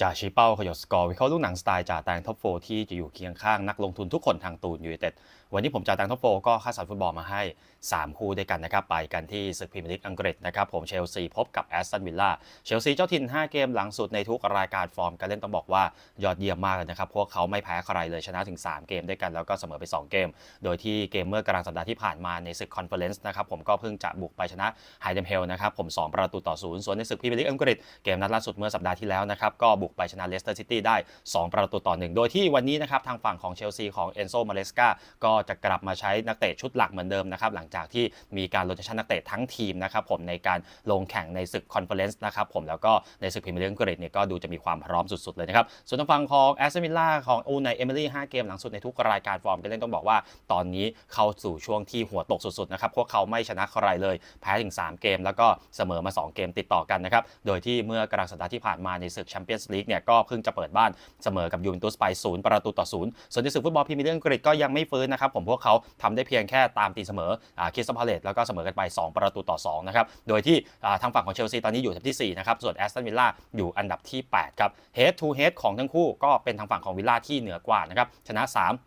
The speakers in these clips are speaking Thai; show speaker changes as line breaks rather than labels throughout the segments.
จ่าชี้เป้าขยศสกอร์วิเคราะห์ลูกหนังสไตล์จ่าแตงท็อปโฟที่จะอยู่เคียงข้างนักลงทุนทุกคนทางตูนยูไนเต็ดวันนี้ผมจ่าแตงท็อปโฟก็ค่าสัตว์ฟุตบอลมาให้ 3 คู่ด้วยกันนะครับ ไปกันที่ศึกพรีเมียร์ลีกอังกฤษนะครับผมเชลซีพบกับแอสตันวิลล่าเชลซีเจ้าถิ่น 5 เกมหลังสุดในทุกรายการฟอร์มการเล่นต้องบอกว่ายอดเยี่ยมมากเลยนะครับ พวกเขาไม่แพ้ใครเลยชนะถึง 3 เกมด้วยกันแล้วก็เสมอไป 2 เกม โดยที่เกมเมื่อกลางสัปดาห์ที่ผ่านมาในศึกคอนเฟอเรนซ์นะครับผมก็เพิ่งจะบุกไปชนะไฮเดมเฮลนะครับผม 2 ประตูต่อศูนย์ส่วนในศึกพรีเมียร์ลีกอังกฤษเกมนัดล่าสุดเมื่อสัปดาห์ที่แล้วนะครับก็บุกไปชนะเลสเตอร์ซิตี้ได้ 2 ประตูต่อหนึ่งโดยที่วันนี้นะครับทางฝั่งของเชลซีของเอนโซมาเลสกาก็จะกลับมาใช้นักเตะชุดหลักเหมือนเดิมนะครับหลังจากที่มีการโรเตชันนักเตะทั้งทีมนะครับผมในการลงแข่งในศึกคอนเฟอเรนซ์นะครับผมแล้วก็ในศึกพรีเมียร์ลีกอังกฤษเนี่ยก็ดูจะมีความพร้อมสุดๆเลยนะครับส่วนทางฝั่งของแอสตันวิลล่าของอูไนเอมิลี่5เกมหลังสุดในทุกรายการฟอร์มการเล่นต้องบอกว่า ตอนนี้เข้าสู่ช่วงที่หัวตกสุดๆนะครับพวกเขาไม่ชนะใครเลยแพ้ถึง 3 เกม แล้วก็เสมอมา 2 เกมติดต่อกันนะครับโดยที่เมื่อกลางสัปดาห์ที่ผ่านมาในศึกแชมเปี้ยนส์ลีกเนี่ยก็เพิ่งจะเปิดบ้านเสมอกับยูเวนตุสไป0ประตูต่อ0ส่วนในศึกฟุตบอลพรีเมียร์ลีกอังกฤษก็ยังไม่ฟื้นนะครับผมพวกเขาทำได้เพียงแค่ตามตีเสมอคิสตัลพาเลตแล้วก็เสมอกันไป 2 ประตูต่อ2นะครับโดยที่ทางฝั่งของเชลซีตอนนี้อยู่อันดับที่4นะครับส่วนแอสตันวิลล่าอยู่อันดับที่8ครับเฮดทูเฮดของทั้งคู่ก็เป็นทางฝั่งของวิลล่าที่เหนือกว่านะครับชนะ 3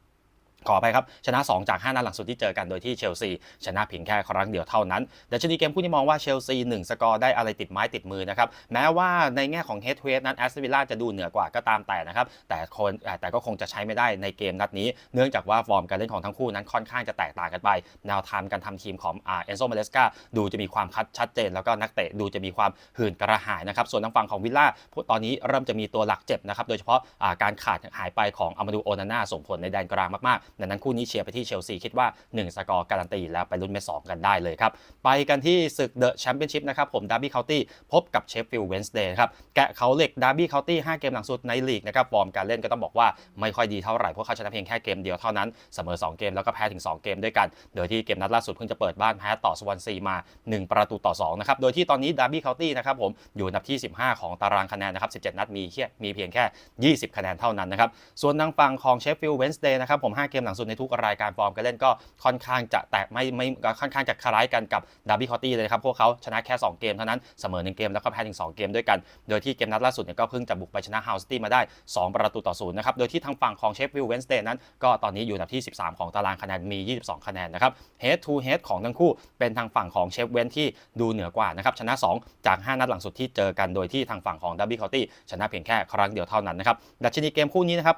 ขอไปครับ ชนะ 2 จาก 5 นัดหลังสุดที่เจอกันโดยที่เชลซีชนะเพียงแค่ครั้งเดียวเท่านั้นดัชนีเกมคู่นี้มองว่าเชลซี1 สกอร์ได้อะไรติดไม้ติดมือนะครับ แม้ว่าในแง่ของเฮดเฮดนั้นแอสตันวิลล่าจะดูเหนือกว่าก็ตามแต่นะครับ แต่คนแต่ก็คงจะใช้ไม่ได้ในเกมนัดนี้ เนื่องจากว่าฟอร์มการเล่นของทั้งคู่นั้นค่อนข้างจะแตกต่างกันไป แนวทางการทำทีมของอ่าเอนโซมาเลสกาดูจะมีความคัดชัดเจน แล้วก็นักเตะดูจะมีความหื่นกระหายนะครับส่วนทางฝั่งของวิลล่าตอนนี้เริ่มจะมีตัวหลักเจ็บนะครับโดยเฉพาะอ่าการขาดหายไปของอามาดูโอนาน่าส่งผลในแดนกลางมากๆดังนั้นคู่นี้เชียร์ไปที่เชลซีคิดว่า 1 สกอร์การันตีแล้วไปลุ้นเมตช์สองกันได้เลยครับ ไปกันที่ศึกเดอะแชมเปี้ยนชิพนะครับผมดาร์บี้เคาน์ตี้พบกับเชฟฟิลด์เวนส์เดย์ครับแกะเขาเหล็กดาร์บี้เคาน์ตี้5เกมหลังสุดในลีกนะครับฟอร์มการเล่นก็ต้องบอกว่าไม่ค่อยดีเท่าไหร่เพราะเขาชนะเพียงแค่เกมเดียวเท่านั้นเสมอ 2 เกมแล้วก็แพ้ถึง 2 เกมด้วยกัน โดยที่เกมนัดล่าสุดเพิ่งจะเปิดบ้านแพ้ต่อสวอนซีมา 1 ประตูต่อ2นะครับโดยที่ตอนนี้ดาร์บี้เคาน์ตี้นะครับผมอยู่อันดับที่ 15 ของตารางคะแนนนะครับ17 นัดมีแค่มีเพียงแค่ 20 คะแนนเท่านั้นนะครับส่วนทางฝั่งของเชฟฟิลด์เวนส์เดย์นะครับผม5เกมมหลังสุดในทุกรายการฟอร์มการเล่นก็ค่อนข้างจะแตกไม่ไม่ค่อนข้างจะคล้ายกันกับดาร์บี้คอตตี้เลยครับพวกเขาชนะแค่ 2 เกมเท่านั้นเสมอ 1 เกมแล้วก็แพ้ถึง2เกมด้วยกัน โดยที่เกมนัดล่าสุดเนี่ยก็เพิ่งจะบุกไปชนะฮาวสตี้มาได้ 2 ประตูต่อศูนย์นะครับโดยที่ทางฝั่งของเชฟฟิลด์เวนสเดย์นั้นก็ตอนนี้อยู่อันดับที่ 13 ของตารางคะแนนมี 22 คะแนนนะครับ head to head ของทั้งคู่เป็นทางฝั่งของเชฟเวนที่ดูเหนือกว่านะครับชนะ 2 จาก 5 นัดหลังสุดที่เจอกันโดยที่ทางฝั่งของดาร์บี้คอตตี้ชนะเพียงแค่ครั้งเดียวเท่านั้นนะครับดัชนีเกมคู่นี้นะครับ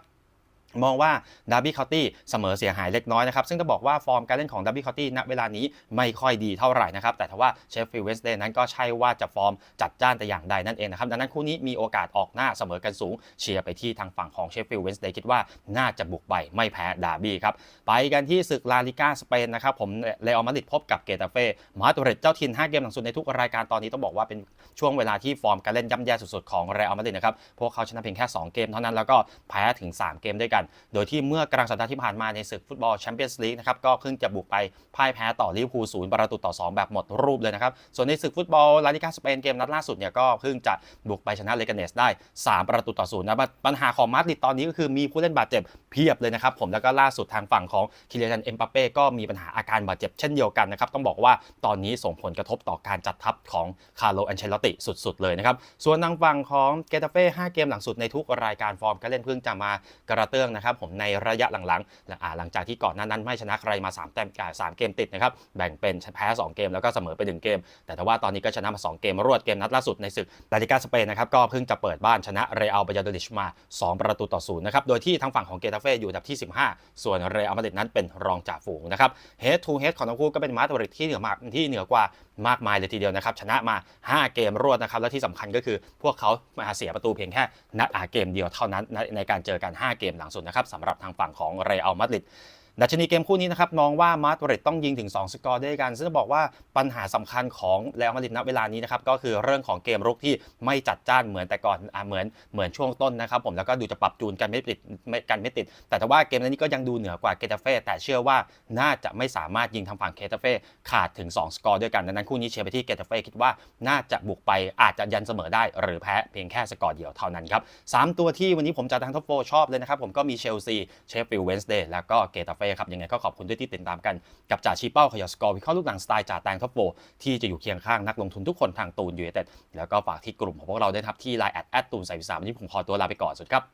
มองว่าดาร์บี้คาตี้เสมอเสียหายเล็กน้อยนะครับ ซึ่งต้องบอกว่าฟอร์มการเล่นของดาร์บี้คาตี้ณเวลานี้ไม่ค่อยดีเท่าไหร่นะครับ แต่ทว่าเชฟฟิลด์เวนส์เดย์นั้นก็ใช่ว่าจะฟอร์มจัดจ้านแต่อย่างใดนั่นเองนะครับ ดังนั้นคู่นี้มีโอกาสออกหน้าเสมอกันสูง เชียร์ไปที่ทางฝั่งของเชฟฟิลด์เวนส์เดย์คิดว่าน่าจะบุกไปไม่แพ้ดาร์บี้ครับ ไปกันที่ศึกลาลิก้าสเปนนะครับผมเรอัลมาดริดพบกับเกตาเฟ่มาดริดเจ้าถิ่น5เกมหลังสุดในทุกรายการตอนนี้ต้องบอกว่าเป็นช่วงเวลาที่ฟอร์มการเล่นย่ำแย่สุดๆของเรอัลมาดริดนะครับพวกเขาชนะเพียงแค่ 2 เกมเท่านั้นแล้วก็แพ้ถึง 3 เกมด้วยกันโดยที่เมื่อกลางสัปดาห์ที่ผ่านมาในศึกฟุตบอลแชมเปี้ยนส์ลีกนะครับก็เพิ่งจะบุกไปพ่ายแพ้ต่อลิเวอร์พูลศูนย์ประตูต่อ 2 แบบหมดรูปเลยนะครับ ส่วนในศึกฟุตบอลลาลิกาสเปนเกมนัดล่าสุดเนี่ยก็เพิ่งจะบุกไปชนะเลกาเนสได้ 3 ประตูต่อศูนย์นะปัญหาของมาดริดตอนนี้ก็คือมีผู้เล่นบาดเจ็บเพียบเลยนะครับผมแล้วก็ล่าสุดทางฝั่งของคิเลียนเอ็มบัปเป้ก็มีปัญหาอาการบาดเจ็บเช่นเดียวกันนะครับต้องบอกว่าตอนนี้ส่งผลกระทบต่อการจัดทัพของคาร์โลแอนเชลติสุดๆเลยนะครับส่วนทางฝั่งของเกตาเฟ่5เกมหลังสุดในทุกรายการฟอร์มการเล่นเพิ่งจะมากระเตื้องนะครับผมในระยะหลังๆ หลังจากที่ก่อนหน้านั้นไม่ชนะใครมา 3 แต้มสามเกมติดนะครับแบ่งเป็นแพ้ 2 เกมแล้วก็เสมอไป 1 เกม แต่ถ้าว่าตอนนี้ก็ชนะมา 2 เกมรวดเกมนัดล่าสุดในศึกลาลิกาสเปนนะครับก็เพิ่งจะเปิดบ้านชนะเรอัลบายาโดลิชมา 2 ประตูต่อศูนย์นะครับโดยที่ทางฝั่งของเกตาเฟ่อยู่อันดับที่ 15 ส่วนเรอัลมาดริดนั้นเป็นรองจ่าฝูงนะครับ head to head ของทั้งคู่ก็เป็นมาดริดที่เหนือมากที่เหนือกว่า มากมายเลยทีเดียวนะครับ ชนะมา 5 เกมรวดนะครับ และที่สำคัญก็คือพวกเขามาเสียประตูเพียงแค่นัดอาเกมเดียวเท่านั้นในในการเจอกัน 5 เกมหลังสุดนะครับสำหรับทางฝั่งของเรอัลมาดริด ดัชนีเกมคู่นี้นะครับมองว่ามาดริดต้องยิงถึง 2 สกอร์ด้วยกัน ซึ่งบอกว่าปัญหาสำคัญของเรอัลมาดริดณเวลานี้นะครับก็คือเรื่องของเกมรุกที่ไม่จัดจ้านเหมือนแต่ก่อนอ่าเหมือนเหมือนช่วงต้นนะครับผมแล้วก็ดูจะปรับจูนกันไม่ติดกันไม่ติด แต่ถ้าว่าเกมนี้ก็ยังดูเหนือกว่าเกตาเฟ่แต่เชื่อว่าน่าจะไม่สามารถยิงทางฝั่งเกตาเฟ่ขาดถึง 2 สกอร์ด้วยกันดังนั้นคู่นี้เชียร์ไปที่เกตาเฟ่คิดว่าน่าจะบุกไปอาจจะยันเสมอได้ หรือแพ้เพียงแค่สกอร์เดียวเท่านั้นครับสามตัวที่วันนี้ผมจะทางท็อปโฟชอบเลยนะครับผมก็มีเชลซีเชฟฟิลด์เวนส์เดย์แล้วก็เกตาเฟฟ่ครับยังไงก็ขอบคุณด้วยที่ติดตามกันกับจ่าชีเป้าขยอสกอร์วิเคราะห์ลูกหนังสไตล์จ่าแตงท็อปโฟที่จะอยู่เคียงข้างนักลงทุนทุกคนทางตูนยูเอเต็ดแล้วก็ฝากที่กลุ่มของพวกเราด้วยครับที่ไลน์แอดแอดตูนใส่สามวันนี้ผมขอตัวลาไปก่อนสวัสดีครับ